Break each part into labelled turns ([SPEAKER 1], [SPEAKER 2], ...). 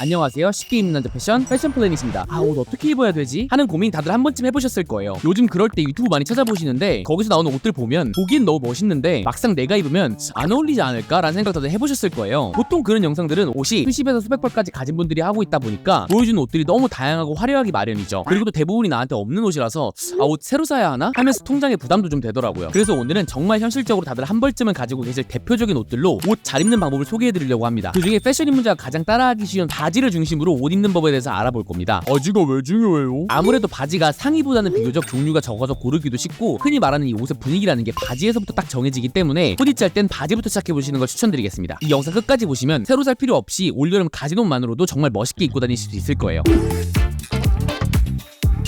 [SPEAKER 1] 안녕하세요. 쉽게 입는 남자 패션 패션 플래닛입니다. 아 옷 어떻게 입어야 되지? 하는 고민 다들 한 번쯤 해보셨을 거예요. 요즘 그럴 때 유튜브 많이 찾아보시는데 거기서 나오는 옷들 보면 보기엔 너무 멋있는데 막상 내가 입으면 안 어울리지 않을까라는 생각 다들 해보셨을 거예요. 보통 그런 영상들은 옷이 수십에서 수백 벌까지 가진 분들이 하고 있다 보니까 보여주는 옷들이 너무 다양하고 화려하기 마련이죠. 그리고 또 대부분이 나한테 없는 옷이라서 아 옷 새로 사야 하나 하면서 통장에 부담도 좀 되더라고요. 그래서 오늘은 정말 현실적으로 다들 한 벌쯤은 가지고 계실 대표적인 옷들로 옷 잘 입는 방법을 소개해드리려고 합니다. 그 중에 패션 입문자가 가장 따라하기 쉬운 바지를 중심으로 옷 입는 법에 대해서 알아볼 겁니다.
[SPEAKER 2] 바지가 왜 중요해요?
[SPEAKER 1] 아무래도 바지가 상의보다는 비교적 종류가 적어서 고르기도 쉽고 흔히 말하는 이 옷의 분위기라는 게 바지에서부터 딱 정해지기 때문에 코디 짤 땐 바지부터 시작해 보시는 걸 추천드리겠습니다. 이 영상 끝까지 보시면 새로 살 필요 없이 올여름 가진 옷만으로도 정말 멋있게 입고 다니실 수 있을 거예요.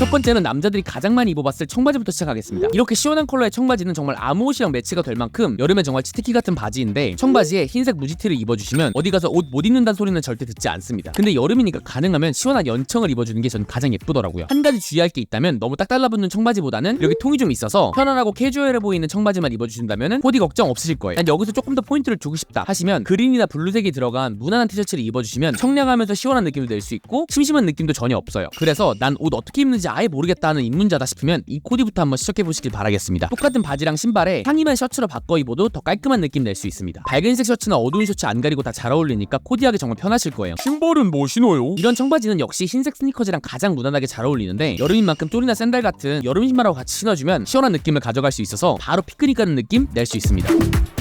[SPEAKER 1] 첫 번째는 남자들이 가장 많이 입어봤을 청바지부터 시작하겠습니다. 이렇게 시원한 컬러의 청바지는 정말 아무 옷이랑 매치가 될 만큼 여름에 정말 치트키 같은 바지인데 청바지에 흰색 무지티를 입어주시면 어디 가서 옷 못 입는다는 소리는 절대 듣지 않습니다. 근데 여름이니까 가능하면 시원한 연청을 입어주는 게 전 가장 예쁘더라고요. 한 가지 주의할 게 있다면 너무 딱 달라붙는 청바지보다는 이렇게 통이 좀 있어서 편안하고 캐주얼해 보이는 청바지만 입어주신다면 코디 걱정 없으실 거예요. 난 여기서 조금 더 포인트를 주고 싶다 하시면 그린이나 블루색이 들어간 무난한 티셔츠를 입어주시면 청량하면서 시원한 느낌도 낼 수 있고 심심한 느낌도 전혀 없어요. 그래서 난 옷 어떻게 입는지 아예 모르겠다 하는 입문자다 싶으면 이 코디부터 한번 시작해 보시길 바라겠습니다. 똑같은 바지랑 신발에 상의만 셔츠로 바꿔 입어도 더 깔끔한 느낌 낼 수 있습니다. 밝은색 셔츠나 어두운 셔츠 안 가리고 다 잘 어울리니까 코디하기 정말 편하실 거예요.
[SPEAKER 2] 신발은 뭐 신어요?
[SPEAKER 1] 이런 청바지는 역시 흰색 스니커즈랑 가장 무난하게 잘 어울리는데 여름인 만큼 쫄이나 샌들 같은 여름 신발하고 같이 신어주면 시원한 느낌을 가져갈 수 있어서 바로 피크닉 가는 느낌 낼 수 있습니다.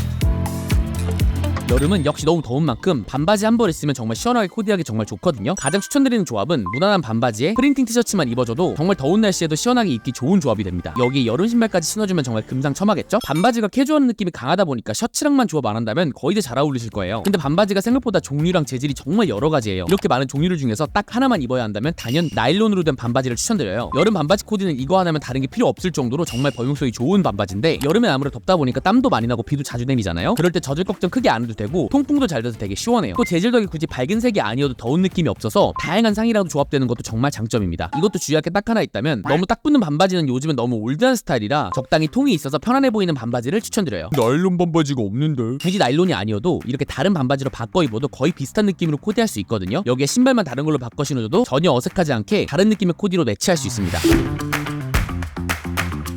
[SPEAKER 1] 여름은 역시 너무 더운 만큼 반바지 한 벌 있으면 정말 시원하게 코디하기 정말 좋거든요. 가장 추천드리는 조합은 무난한 반바지에 프린팅 티셔츠만 입어줘도 정말 더운 날씨에도 시원하게 입기 좋은 조합이 됩니다. 여기 여름 신발까지 신어주면 정말 금상첨화겠죠? 반바지가 캐주얼한 느낌이 강하다 보니까 셔츠랑만 조합 안 한다면 거의 다 잘 어울리실 거예요. 근데 반바지가 생각보다 종류랑 재질이 정말 여러 가지예요. 이렇게 많은 종류들 중에서 딱 하나만 입어야 한다면 단연 나일론으로 된 반바지를 추천드려요. 여름 반바지 코디는 이거 하나면 다른 게 필요 없을 정도로 정말 범용성이 좋은 반바지인데 여름엔 아무래도 덥다 보니까 땀도 많이 나고 비도 자주 내리잖아요. 그럴 때 젖을 걱정 크게 안 해도 되고 통풍도 잘 돼서 되게 시원해요. 또 재질 덕에 굳이 밝은 색이 아니어도 더운 느낌이 없어서 다양한 상이랑도 조합되는 것도 정말 장점입니다. 이것도 주의할 게 딱 하나 있다면 너무 딱 붙는 반바지는 요즘은 너무 올드한 스타일이라 적당히 통이 있어서 편안해 보이는 반바지를 추천드려요.
[SPEAKER 2] 나일론 반바지가 없는데
[SPEAKER 1] 굳이 나일론이 아니어도 이렇게 다른 반바지로 바꿔 입어도 거의 비슷한 느낌으로 코디할 수 있거든요. 여기에 신발만 다른 걸로 바꿔 신어줘도 전혀 어색하지 않게 다른 느낌의 코디로 매치할 수 있습니다.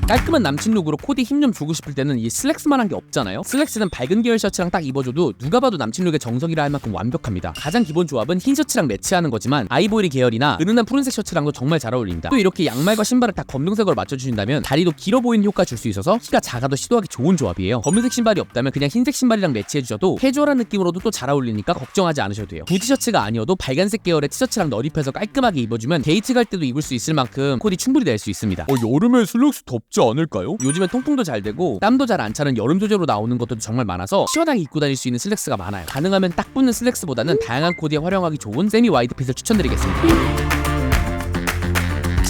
[SPEAKER 1] 깔끔한 남친 룩으로 코디 힘 좀 주고 싶을 때는 이 슬랙스만한 게 없잖아요. 슬랙스는 밝은 계열 셔츠랑 딱 입어줘도 누가 봐도 남친 룩의 정석이라 할 만큼 완벽합니다. 가장 기본 조합은 흰 셔츠랑 매치하는 거지만 아이보리 계열이나 은은한 푸른색 셔츠랑도 정말 잘 어울립니다. 또 이렇게 양말과 신발을 다 검정색으로 맞춰주신다면 다리도 길어 보이는 효과 줄 수 있어서 키가 작아도 시도하기 좋은 조합이에요. 검은색 신발이 없다면 그냥 흰색 신발이랑 매치해주셔도 캐주얼한 느낌으로도 또 잘 어울리니까 걱정하지 않으셔도 돼요. 부티셔츠가 아니어도 빨간색 계열의 티셔츠랑 널입해서 깔끔하게 입어주면 데이트 갈 때도 입을 수 있을 만큼 코디 충분히 낼 수 있습니다.
[SPEAKER 2] 어 여름에 슬랙스 덥지 않을까요?
[SPEAKER 1] 요즘엔 통풍도 잘 되고 땀도 잘 안 차는 여름 소재로 나오는 것들도 정말 많아서 시원하게 입고 다닐 수 있는 슬랙스가 많아요. 가능하면 딱 붙는 슬랙스보다는 다양한 코디에 활용하기 좋은 세미 와이드 핏을 추천드리겠습니다.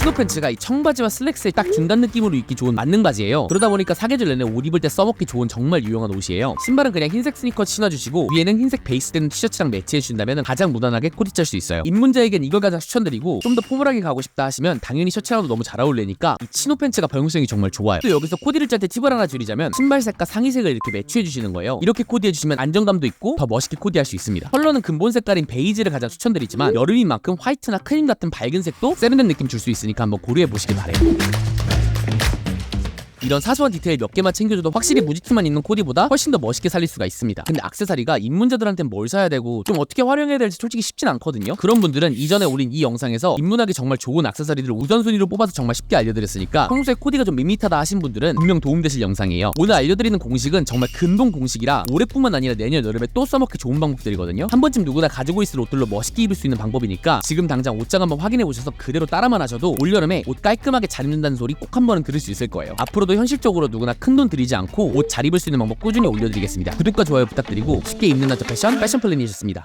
[SPEAKER 1] 스노 팬츠가 이 청바지와 슬랙스의 딱 중간 느낌으로 입기 좋은 만능 바지예요. 그러다 보니까 사계절 내내 옷 입을 때 써먹기 좋은 정말 유용한 옷이에요. 신발은 그냥 흰색 스니커즈 신어주시고 위에는 흰색 베이스 되는 티셔츠랑 매치해주신다면 가장 무난하게 코디 짤 수 있어요. 입문자에겐 이걸 가장 추천드리고 좀 더 포멀하게 가고 싶다 하시면 당연히 셔츠랑도 너무 잘 어울리니까 이 치노 팬츠가 범용성이 정말 좋아요. 또 여기서 코디를 짤 때 팁을 하나 드리자면 신발색과 상의색을 이렇게 매치해주시는 거예요. 이렇게 코디해주시면 안정감도 있고 더 멋있게 코디할 수 있습니다. 컬러는 근본 색깔인 베이지를 가장 추천드리지만 여름인 만큼 화이트나 크림 같은 밝은 색도 세련된 느낌 줄 수 있으니 까 한번 고려해 보시길 바래요. 이런 사소한 디테일 몇 개만 챙겨줘도 확실히 무지티만 입는 코디보다 훨씬 더 멋있게 살릴 수가 있습니다. 근데 악세사리가 입문자들한테는 뭘 사야 되고 좀 어떻게 활용해야 될지 솔직히 쉽진 않거든요. 그런 분들은 이전에 올린 이 영상에서 입문하기 정말 좋은 악세사리들을 우선순위로 뽑아서 정말 쉽게 알려드렸으니까 평소에 코디가 좀 밋밋하다 하신 분들은 분명 도움되실 영상이에요. 오늘 알려드리는 공식은 정말 근본 공식이라 올해뿐만 아니라 내년 여름에 또 써먹기 좋은 방법들이거든요. 한 번쯤 누구나 가지고 있을 옷들로 멋있게 입을 수 있는 방법이니까 지금 당장 옷장 한번 확인해 보셔서 그대로 따라만 하셔도 올여름에 옷 깔끔하게 잘 입는다는 소리 꼭 한 번은 들을 수 있을 거예요. 앞으로 도 현실적으로 누구나 큰 돈 들이지 않고 옷 잘 입을 수 있는 방법 꾸준히 올려드리겠습니다. 구독과 좋아요 부탁드리고 쉽게 입는 남자 패션 패션 플랜이셨습니다.